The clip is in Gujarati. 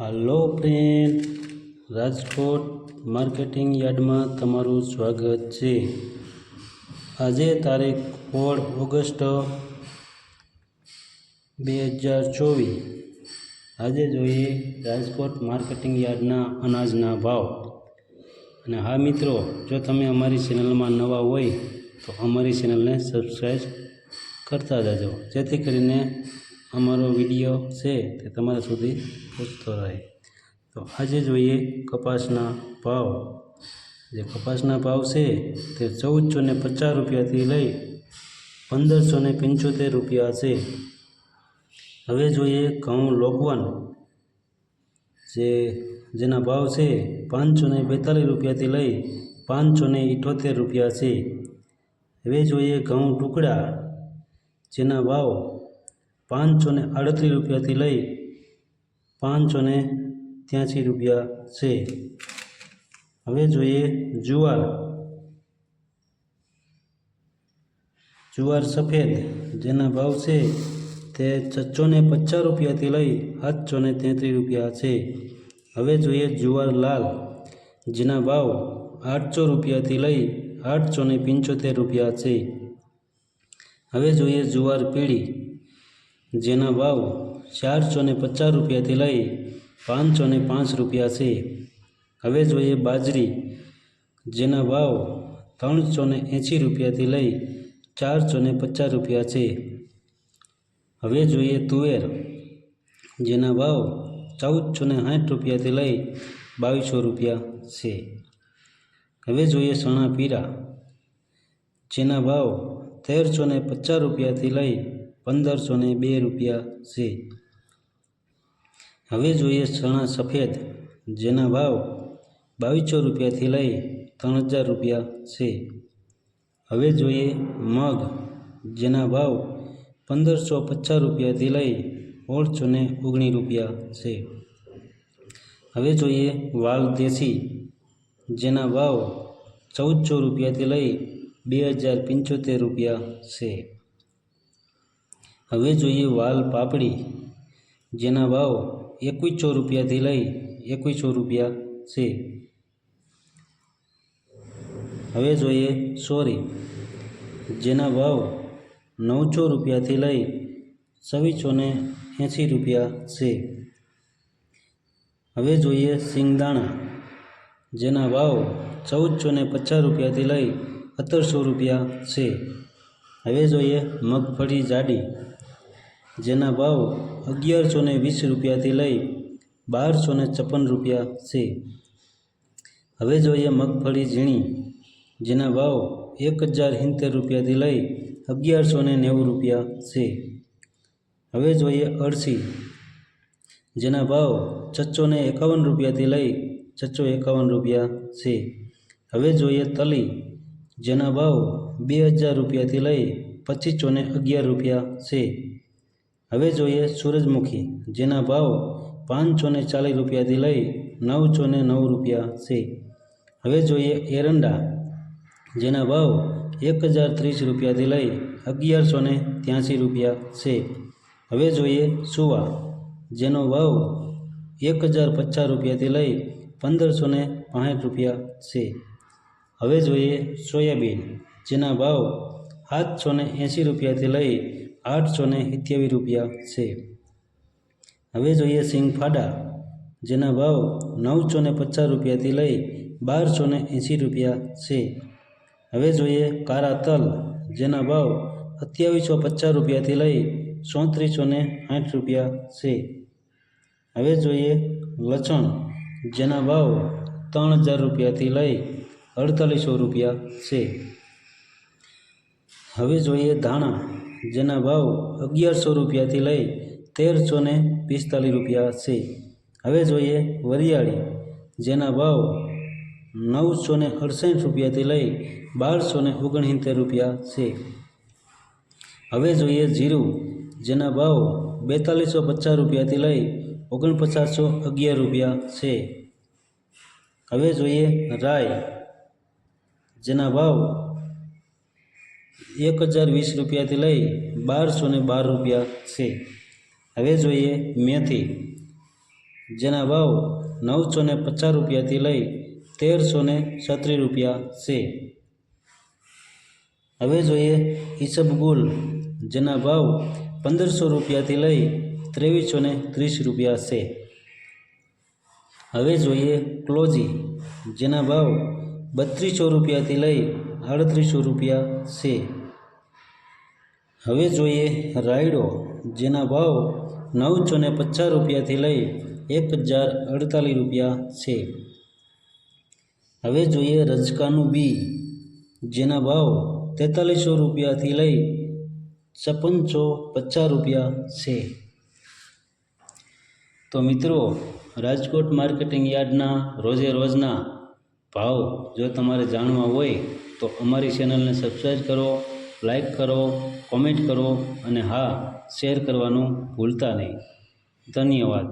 હાલો ફ્રેન્ડ, રાજકોટ માર્કેટિંગ યાર્ડમાં તમારું સ્વાગત છે. આજે તારીખ સોળ ઓગસ્ટ બે હજાર ચોવીસ. આજે જોઈએ રાજકોટ માર્કેટિંગ યાર્ડના અનાજના ભાવ. અને હા મિત્રો, જો તમે અમારી ચેનલમાં નવા હોય તો અમારી ચેનલને સબસ્ક્રાઈબ કરતા જજો. જેથી કરીને અમારો વીડિયો છે તે તમારા સુધી પહોંચતો રહે. તો આજે જોઈએ કપાસના ભાવ. જે કપાસના ભાવ છે તે ચૌદસો ને પચાસ રૂપિયાથી લઈ પંદરસો ને પંચોતેર રૂપિયા છે. હવે જોઈએ ઘઉં લોકવન. જે જેના ભાવ છે પાંચસો ને બેતાલીસ રૂપિયાથી લઈ પાંચસો ને ઇઠોતેર રૂપિયા છે. હવે જોઈએ ઘઉં ટુકડા જેના ભાવ પાંચસો ને આડત્રીસ રૂપિયાથી લઈ પાંચસો ને ત્યાંસી રૂપિયા છે. હવે જોઈએ જુવાર. જુવાર સફેદ, જેના ભાવ છે તે છસો ને પચાસ રૂપિયાથી લઈ સાતસો ને તેત્રીસ રૂપિયા છે. હવે જોઈએ જુવાર લાલ, જેના ભાવ આઠસો રૂપિયાથી લઈ આઠસો ને પંચોતેર રૂપિયા છે. હવે જોઈએ જુવાર પીળી. જેના ભાવ ચારસો ને પચાસ રૂપિયાથી લઈ પાંચસો ને પાંચ રૂપિયા છે. હવે જોઈએ બાજરી, જેના ભાવ ત્રણસો ને એંશી રૂપિયાથી લઈ ચારસો ને પચાસ રૂપિયા છે. હવે જોઈએ તુવેર, જેના ભાવ ચૌદસો ને સાઠ રૂપિયાથી લઈ બાવીસો રૂપિયા છે. હવે જોઈએ ચણા પીરા, જેના ભાવ તેરસો ને પચાસ રૂપિયાથી લઈ પંદરસો ને બે રૂપિયા છે. હવે જોઈએ ચણા સફેદ, જેના ભાવ બાવીસો રૂપિયાથી લઈ ત્રણ હજાર રૂપિયા છે. હવે જોઈએ મગ, જેના ભાવ પંદરસો પચાસ રૂપિયાથી લઈ ઓળસો ને ઓગણીસ રૂપિયા છે. હવે જોઈએ વાલ દેશી, જેના ભાવ ચૌદસો રૂપિયાથી લઈ બે હજાર પંચોતેર રૂપિયા છે. હવે જોઈએ વાલ પાપડી, જેના ભાવ એકવીસો રૂપિયાથી લઈ એકવીસો રૂપિયા છે. હવે જોઈએ સોરી, જેના ભાવ નવસો રૂપિયાથી લઈ છવ્વીસો ને એંસી રૂપિયા છે. હવે જોઈએ સિંગદાણા, જેના ભાવ ચૌદસો ને પચાસ રૂપિયાથી લઈ સત્તરસો રૂપિયા છે. હવે જોઈએ મગફળી જાડી જેના ભાવ અગિયારસો ને વીસ રૂપિયાથી લઈ બારસો ને છપ્પન રૂપિયા છે. હવે જોઈએ મગફળી ઝીણી, જેના ભાવ એક હજાર સિત્તેર રૂપિયાથી લઈ અગિયારસો ને નેવું રૂપિયા છે. હવે જોઈએ અળસી, જેના ભાવ છસો ને એકાવન રૂપિયાથી લઈ છસો એકાવન રૂપિયા છે. હવે જોઈએ તલી, જેના ભાવ બે હજાર રૂપિયાથી લઈ પચીસો ને અગિયાર રૂપિયા છે. હવે જોઈએ સૂરજમુખી, જેના ભાવ પાંચસો ને ચાલીસ રૂપિયાથી લઈ નવસો ને નવ રૂપિયા છે. હવે જોઈએ એરંડા, જેના ભાવ એક હજાર ત્રીસ રૂપિયાથી લઈ અગિયારસો ને ત્યાંસી રૂપિયા છે. હવે જોઈએ સુવા, જેનો ભાવ એક હજાર પચાસ રૂપિયાથી લઈ પંદરસો ને પાંઠ રૂપિયા છે. હવે જોઈએ સોયાબીન, જેના ભાવ સાતસો ને એંસી રૂપિયાથી લઈ આઠસો ને સિત્યાવીસ રૂપિયા છે. હવે જોઈએ સિંગફાડા જેના ભાવ નવસો ને પચાસ રૂપિયાથી લઈ બારસો ને એંસી રૂપિયા છે. હવે જોઈએ કારા તલ, જેના ભાવ સત્યાવીસો પચાસ રૂપિયાથી લઈ ચોત્રીસો ને સાઠ રૂપિયા છે. હવે જોઈએ લસણ, જેના ભાવ ત્રણ હજાર રૂપિયાથી લઈ અડતાલીસો રૂપિયા છે. હવે જોઈએ ધાણા જેના ભાવ અગિયારસો રૂપિયાથી લઈ તેરસો ને પિસ્તાલીસ રૂપિયા છે. હવે જોઈએ વરિયાળી, જેના ભાવ નવસો ને અડસઠ રૂપિયાથી લઈ બારસો ને ઓગણસિત્તેર રૂપિયા છે. હવે જોઈએ જીરું, જેના ભાવ બેતાલીસો પચાસ રૂપિયાથી લઈ ઓગણપચાસો અગિયાર રૂપિયા છે. હવે જોઈએ રાય જેના ભાવ એક હજાર વીસ રૂપિયાથી લઈ બારસો ને બાર રૂપિયા છે. હવે જોઈએ મેથી. જેના ભાવ નવસો ને પચાસ રૂપિયાથી લઈ તેરસો ને છત્રીસ રૂપિયા છે. હવે જોઈએ ઈસબગુલ જેના ભાવ પંદરસો રૂપિયાથી લઈ ત્રેવીસો ને ત્રીસ રૂપિયા છે. હવે જોઈએ ક્લોજી. જેના ભાવ બત્રીસો રૂપિયાથી લઈ આડત્રીસો રૂપિયા છે. હવે જોઈએ રાયડો, જેના ભાવ નવસો ને પચાસ રૂપિયાથી લઈ એક હજાર અડતાલીસ રૂપિયા છે. હવે જોઈએ રજકાનું બી, જેના ભાવ તેતાલીસો રૂપિયાથી લઈ છપ્પનસો પચાસ રૂપિયા છે. તો મિત્રો, રાજકોટ માર્કેટિંગ યાર્ડના રોજે રોજના ભાવ જો તમારે જાણવા હોય તો અમારી ચેનલને સબસ્ક્રાઈબ કરો લાઈક કરો કોમેન્ટ કરો અને હા શેર કરવાનું ભૂલતા નહીં. ધન્યવાદ.